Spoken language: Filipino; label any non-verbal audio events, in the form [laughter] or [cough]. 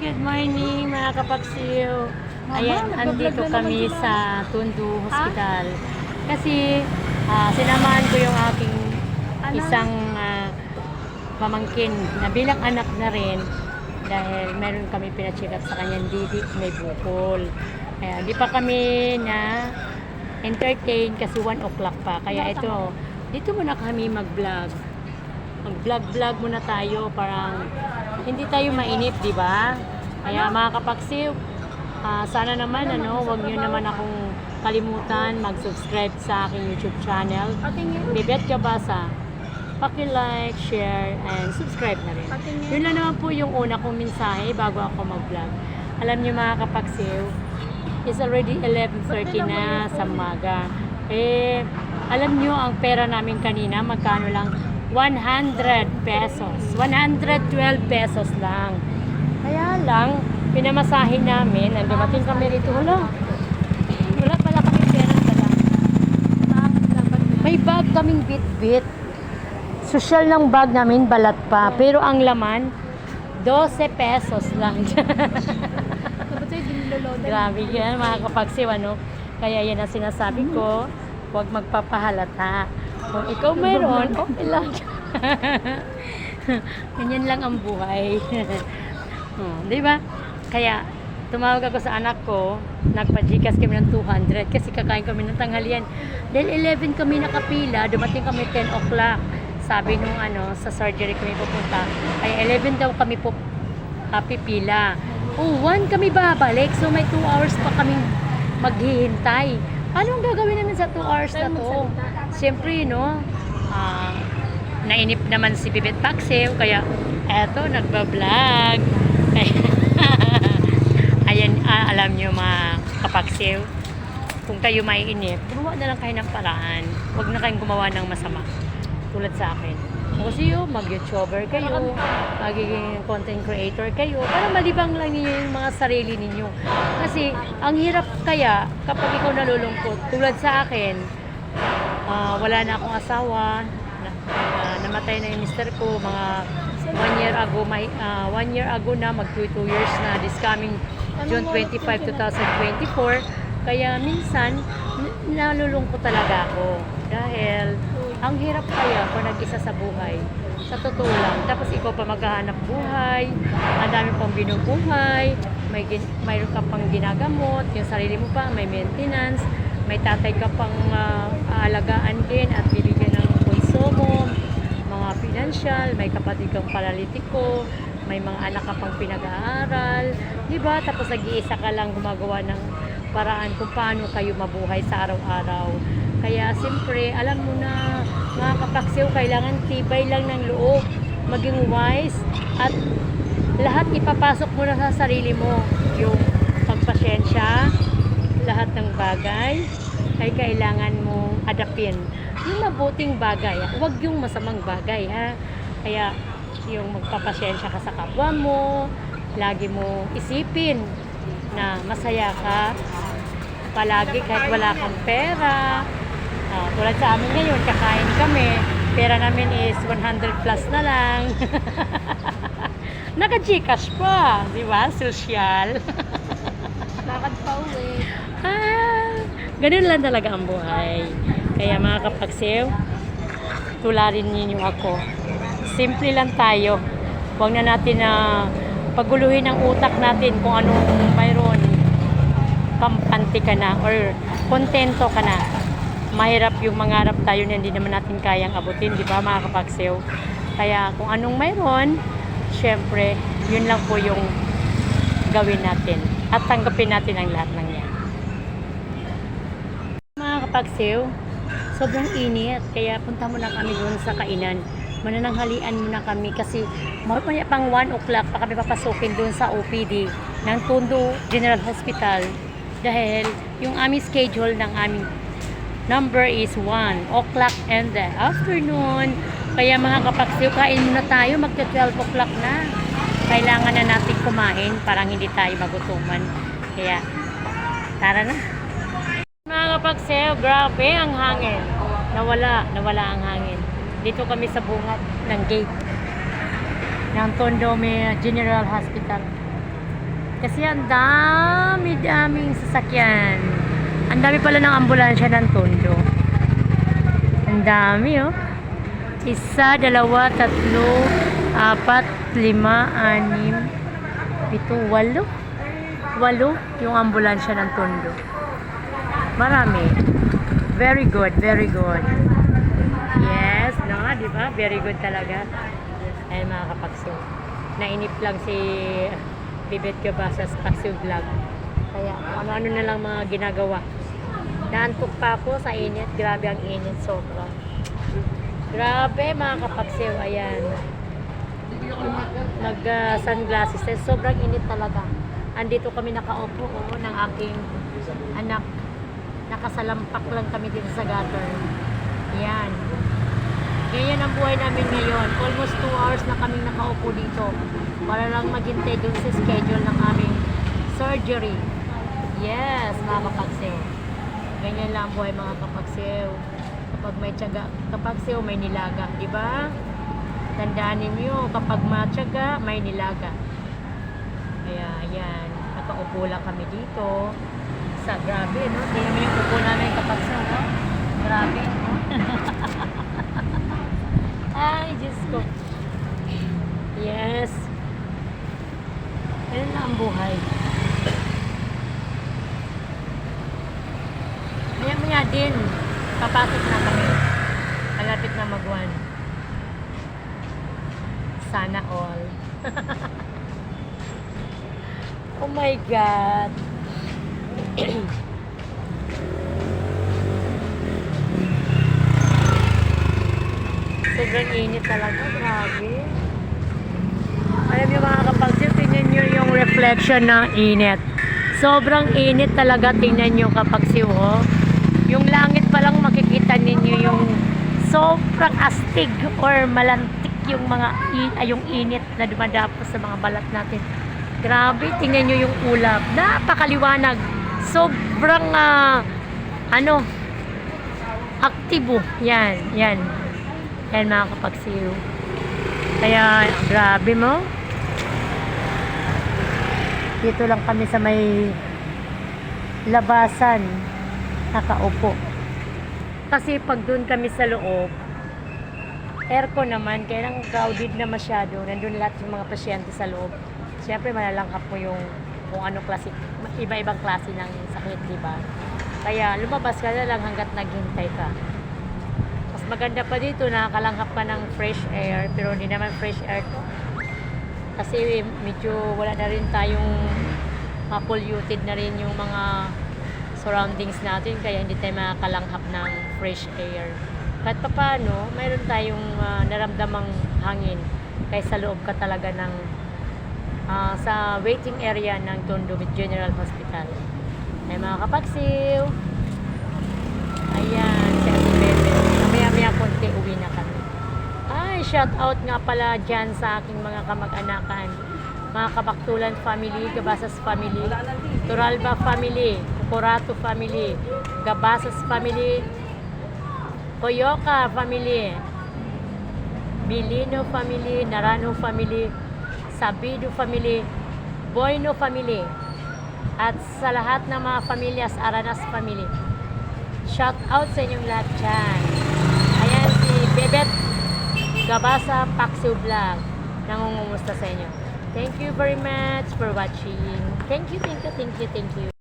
Good morning mga kapagsiw. Ayan, andito kami sa Tundu Hospital. Kasi ah, sinamahan ko yung aking isang ah, pamangkin na bilang anak na rin dahil meron kami pinacheck up sa kanyang didi, may bukol. Kaya di pa kami na entertain kasi 1 o'clock pa. Kaya ito, dito muna kami mag-vlog. Mag-vlog-vlog muna tayo parang hindi tayo mainip, di ba? Kaya mga kapaksiw, ah, sana naman ano, wag niyo naman akong kalimutan mag-subscribe sa aking YouTube channel. Bibet Kabasa. Paki-like, share, and subscribe na rin. Yun lang naman po yung una kong mensahe bago ako mag-vlog. Alam niyo mga kapaksiw, it's already 11.30 na sa umaga. Eh, alam niyo ang pera namin kanina, magkano lang? 100 pesos. 112 pesos lang. Kaya lang, pinamasahin namin, nang dumating kami rito, wala. Wala pala kami pera pala. May bag kaming bit-bit. Social ng bag namin, balat pa. Pero ang laman, 12 pesos lang. [laughs] Grabe yan, mga kapagsiw, ano? Kaya yan ang sinasabi ko, huwag magpapahalata. Kung ikaw mayroon, okay lang. [laughs] Ganyan lang ang buhay. [laughs] hmm, di ba? Kaya, tumawag ako sa anak ko, nagpa-Gcash kami ng 200 kasi kakain kami ng tanghalian. Dahil 11 kami nakapila, dumating kami 10 o'clock. Sabi nung ano, sa surgery kami pupunta. Ay 11 daw kami po uh, pipila. Oh, 1 kami babalik. So may 2 hours pa kaming maghihintay. Anong gagawin namin sa 2 hours na to? Siyempre, no, ah, nainip naman si Bibet Paxew, kaya eto, nagbablog. [laughs] Ayan, ah, alam nyo mga kapaksew, kung kayo maiinip, gumawa na lang kayo ng paraan. Huwag na kayong gumawa ng masama. Tulad sa akin. Kasi yun, mag-YouTuber kayo, magiging content creator kayo, para malibang lang ninyo yung mga sarili ninyo. Kasi, ang hirap kaya kapag ikaw nalulungkot, tulad sa akin, ah, wala na akong asawa, na, ah, namatay na yung mister ko, mga one year ago, may, ah, one year ago na, mag two, two years na, this coming June 25, 2024. Kaya minsan, nalulungkot talaga ako. Dahil, ang hirap kaya kung nag-isa sa buhay. Sa totoo lang. Tapos ikaw pa maghahanap buhay, ang dami pang binubuhay, may, mayroon ka pang ginagamot, yung sarili mo pa, may maintenance, may tatay ka pang ah, aalagaan din at bibigyan ng bunso mo, mga financial, may kapatid kang paralitiko, may mga anak ka pang pinag-aaral, di ba? Tapos nag-iisa ka lang gumagawa ng paraan kung paano kayo mabuhay sa araw-araw. Kaya siyempre, alam mo na, mga kapaksiw, kailangan tibay lang ng loob, maging wise, at lahat ipapasok mo na sa sarili mo. Yung pagpasyensya, lahat ng bagay, ay kailangan mo adapin. Yung mabuting bagay, huwag yung masamang bagay, ha? Kaya, yung magpapasyensya ka sa kapwa mo, lagi mo isipin na masaya ka palagi kahit wala kang pera. Ah, tulad sa amin ngayon, kakain kami. Pera namin is 100 plus na lang. [laughs] Naka-Gcash pa, di ba? Social. Lakad pa uwi. [laughs] ah, ganun lang talaga ang buhay. Kaya mga kapagsew, tularin ninyo ako. Simple lang tayo. Huwag na natin na paguluhin ang utak natin kung anong mayroon kampante ka na or kontento ka na. Mahirap yung mangarap tayo na hindi naman natin kayang abutin, di ba mga kapagsew? Kaya kung anong mayroon, syempre, yun lang po yung gawin natin at tanggapin natin ang lahat ng yan. Mga kapagsew, sobrang init, kaya punta muna kami doon sa kainan. Manananghalian muna kami kasi mamaya pang 1 o'clock pa kami papasukin doon sa OPD ng Tondo General Hospital dahil yung aming schedule ng aming number is 1 o'clock in the afternoon. Kaya mga kapagsiw, kain muna tayo, magka 12 o'clock na. Kailangan na natin kumain para hindi tayo magutuman. Kaya, tara na. Mga kapagsiw, grabe ang hangin. Nawala, nawala ang hangin. Dito kami sa bungat ng gate ng Tondo General Hospital. Kasi ang dami-daming sasakyan. Ang dami pala ng ambulansya ng Tondo. Ang dami, oh. Isa, dalawa, tatlo, apat, lima, anim, pito, walo. Walo yung ambulansya ng Tondo. Marami. Very good, very good. Yes, no, di ba? Very good talaga. Ayun mga kapakso. Nainip lang si Bibet Gabasa sa Pakso Vlog. Kaya ano-ano na lang mga ginagawa. Naantok pa ako sa init. Grabe ang init, sobra. Grabe mga kapaksew, ayan. Nag uh, sunglasses. Eh, sobrang init talaga. Andito kami nakaupo oh, ng aking anak. Nakasalampak lang kami dito sa gutter. Yan. Ganyan ang buhay namin ngayon. Almost 2 hours na kaming nakaupo dito para lang maghintay dun sa schedule ng aming surgery. Yes, mga kapagsew. Ganyan lang ang buhay mga kapagsew. Kapag may tiyaga, kapagsew may nilaga, di ba? Tandaan ninyo, kapag matyaga, may nilaga. Kaya, ayan, nakaupo lang kami dito. Sa grabe, no? Tingnan mo yung upo namin kapagsew, no? Grabe, no? [laughs] Ay, Diyos ko. Yes. Yan na ang buhay. Maya maya din, papasok na kami. Malapit na magwan. Sana all. [laughs] oh my God. Sobrang init talaga, grabe. Alam niyo mga kapagsil, tingnan niyo yung reflection ng init. Sobrang init talaga, tingnan niyo kapagsil, oh. Yung langit pa lang makikita ninyo yung sobrang astig or malantik yung mga ay, yung init na dumadapos sa mga balat natin. Grabe, tingnan niyo yung ulap. Napakaliwanag. Sobrang ah, ano, aktibo. Yan, yan. Yan mga kapagsiw. Kaya, grabe mo. Dito lang kami sa may labasan. Nakaupo. Kasi pag doon kami sa loob, aircon naman, kaya lang crowded na masyado. Nandun lahat yung mga pasyente sa loob. Siyempre, malalangkap mo yung kung ano klase, iba-ibang klase ng sakit, di ba? Kaya lumabas ka na lang hanggat naghintay ka. Maganda pa dito, nakakalanghap ka ng fresh air, pero hindi naman fresh air to. Kasi medyo wala na rin tayong uh, polluted na rin yung mga surroundings natin, kaya hindi tayo makakalanghap ng fresh air. Kahit pa paano, mayroon tayong uh, naramdamang hangin kaysa loob ka talaga ng ah, sa waiting area ng Tondo General Hospital. Ay mga kapagsiw, Ayan. Mamaya-maya konti uwi na kami. Ay, shout out nga pala dyan sa aking mga kamag-anakan. Mga Kabaktulan family, Gabasas family, Turalba family, Corato family, Gabasas family, Coyoca family, Bilino family, Narano family, Sabido family, Boyno family, at sa lahat ng mga pamilyas, Aranas family. Shout out sa inyong lahat dyan. Bebet Gabasa Paxio Vlog. Nangungumusta sa inyo. Thank you very much for watching. Thank you, thank you, thank you, thank you.